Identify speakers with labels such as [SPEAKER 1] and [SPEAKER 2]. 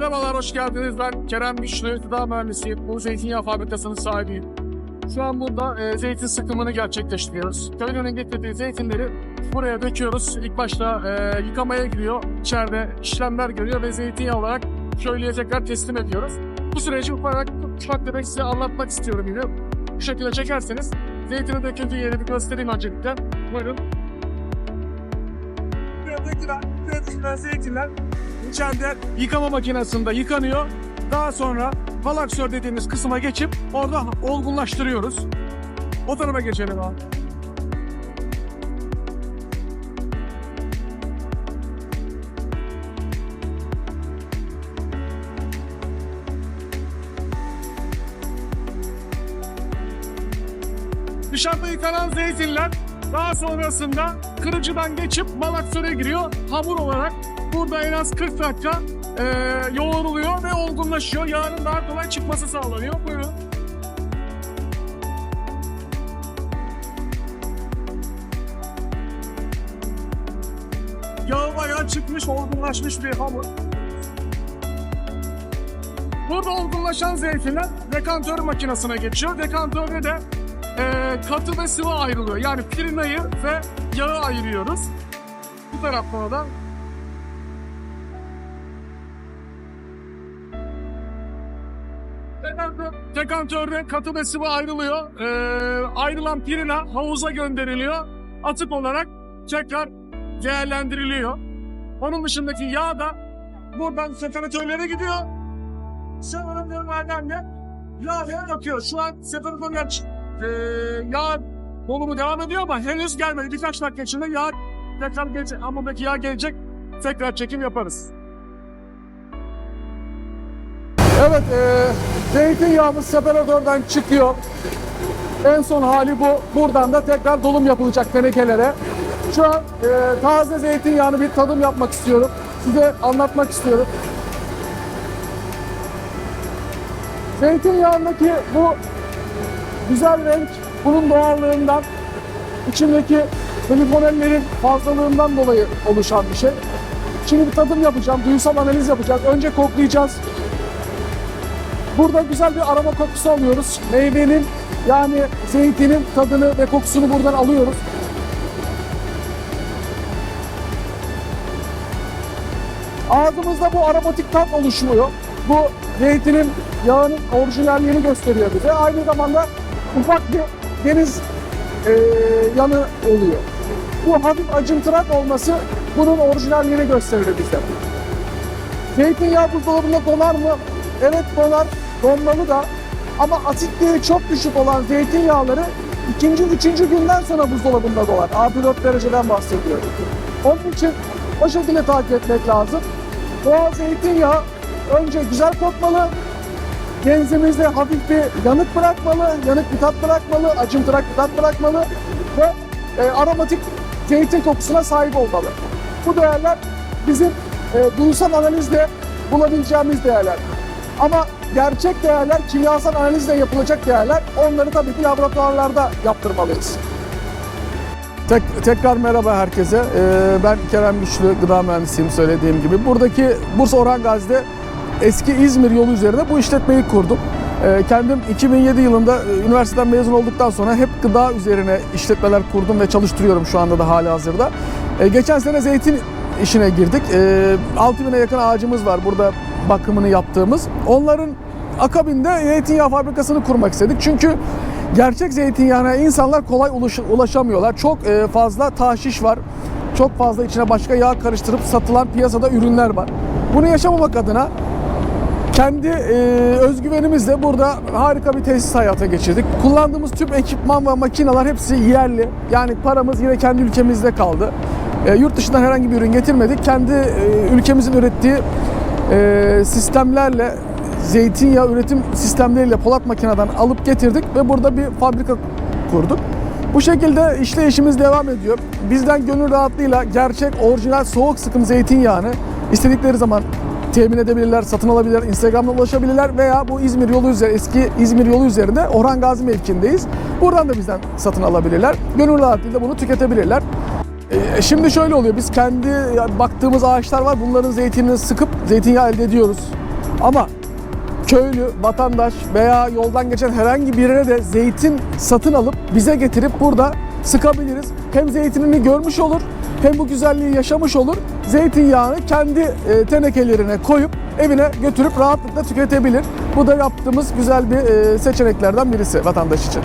[SPEAKER 1] Merhabalar, hoş geldiniz. Ben Kerem Güçlü, gıda mühendisiyim. Bu zeytinyağı fabrikasının sahibiyim. Şu an burada e, zeytin sıkımını gerçekleştiriyoruz. Köylünün getirdiği zeytinleri buraya döküyoruz. İlk başta e, yıkamaya giriyor. İçeride işlemler görüyor ve zeytinyağı olarak köylüye tekrar teslim ediyoruz. Bu süreci ufak, ufak tefek size anlatmak istiyorum yine. Bu şekilde çekerseniz zeytinin döküldüğü yeri bir göstereyim öncelikle. Buyurun. Buraya dökülen zeytinler içeride yıkama makinesinde yıkanıyor. Daha sonra valaksör dediğimiz kısma geçip orada olgunlaştırıyoruz. O tarafa geçelim abi. Dışarıda yıkanan zeytinler daha sonrasında kırıcıdan geçip malaksöre giriyor. Hamur olarak burada en az 40 dakika e, yoğruluyor ve olgunlaşıyor. Yağının daha kolay çıkması sağlanıyor. Buyurun. Yağı bayağı çıkmış, olgunlaşmış bir hamur. Burada olgunlaşan zeytinler dekantör makinesine geçiyor. Dekantörde de e, katı ve sıvı ayrılıyor. Yani pirinayı ve yağı ayırıyoruz. Bu taraftan da Dekantör- Dekantörde katı ve sıvı ayrılıyor. Ee, ayrılan pirina havuza gönderiliyor. Atık olarak tekrar değerlendiriliyor. Onun dışındaki yağ da buradan separatörlere gidiyor. Separatörlerden de yağ yakıyor. Şu an separatörler e, yağ dolumu devam ediyor ama henüz gelmedi. Birkaç dakika içinde yağ tekrar gelecek. Ama yağ gelecek. Tekrar çekim yaparız. Evet, e, zeytinyağımız separatörden çıkıyor. En son hali bu. Buradan da tekrar dolum yapılacak tenekelere. Şu an e, taze zeytinyağını bir tadım yapmak istiyorum. Size anlatmak istiyorum. Zeytinyağındaki bu güzel renk bunun doğallığından, içindeki glifonellerin fazlalığından dolayı oluşan bir şey. Şimdi bir tadım yapacağım, duyusal analiz yapacağız. Önce koklayacağız. Burada güzel bir aroma kokusu alıyoruz. Meyvenin yani zeytinin tadını ve kokusunu buradan alıyoruz. Ağzımızda bu aromatik tat oluşuyor. Bu zeytinin yağının orijinalliğini gösteriyor bize. Aynı zamanda ufak bir deniz e, yanı oluyor. Bu hafif acımtırak olması bunun orijinalliğini gösterir bize. Zeytinyağı buzdolabında donar mı? Evet donar, donmalı da. Ama asitliği çok düşük olan zeytinyağları ikinci, üçüncü günden sonra buzdolabında dolar. A4 dereceden bahsediyorum. Onun için o şekilde takip etmek lazım. Doğal zeytinyağı önce güzel kokmalı, genzimizde hafif bir yanık bırakmalı, yanık bir tat bırakmalı, acımtırak bir tat bırakmalı ve e, aromatik zeytin kokusuna sahip olmalı. Bu değerler bizim e, duysal analizle bulabileceğimiz değerler. Ama gerçek değerler kimyasal analizle yapılacak değerler. Onları tabii ki laboratuvarlarda yaptırmalıyız. Tek, tekrar merhaba herkese. Ee, ben Kerem Güçlü, gıda mühendisiyim söylediğim gibi. Buradaki Bursa Orhan Gazi'de eski İzmir yolu üzerinde bu işletmeyi kurdum. Ee, kendim 2007 yılında e, üniversiteden mezun olduktan sonra hep gıda üzerine işletmeler kurdum ve çalıştırıyorum şu anda da hali hazırda. Ee, geçen sene zeytin işine girdik. Ee, 6000'e yakın ağacımız var burada bakımını yaptığımız. Onların akabinde zeytinyağı fabrikasını kurmak istedik. Çünkü gerçek zeytinyağına insanlar kolay ulaş- ulaşamıyorlar. Çok e, fazla taşiş var. Çok fazla içine başka yağ karıştırıp satılan piyasada ürünler var. Bunu yaşamamak adına kendi e, özgüvenimizle burada harika bir tesis hayata geçirdik. Kullandığımız tüm ekipman ve makineler hepsi yerli. Yani paramız yine kendi ülkemizde kaldı. E, yurt dışından herhangi bir ürün getirmedik. Kendi e, ülkemizin ürettiği e, sistemlerle zeytinyağı üretim sistemleriyle Polat makineden alıp getirdik ve burada bir fabrika kurduk. Bu şekilde işleyişimiz devam ediyor. Bizden gönül rahatlığıyla gerçek orijinal soğuk sıkım zeytinyağını istedikleri zaman temin edebilirler, satın alabilirler, Instagram'dan ulaşabilirler veya bu İzmir yolu üzerinde, eski İzmir yolu üzerinde Orhan Gazi mevkindeyiz. Buradan da bizden satın alabilirler. Gönül rahatlığıyla bunu tüketebilirler. E, Şimdi şöyle oluyor. Biz kendi baktığımız ağaçlar var. Bunların zeytinini sıkıp zeytinyağı elde ediyoruz. Ama köylü, vatandaş veya yoldan geçen herhangi birine de zeytin satın alıp bize getirip burada sıkabiliriz. Hem zeytinini görmüş olur hem bu güzelliği yaşamış olur. Zeytinyağını kendi e, tenekelerine koyup evine götürüp rahatlıkla tüketebilir. Bu da yaptığımız güzel bir e, seçeneklerden birisi vatandaş için.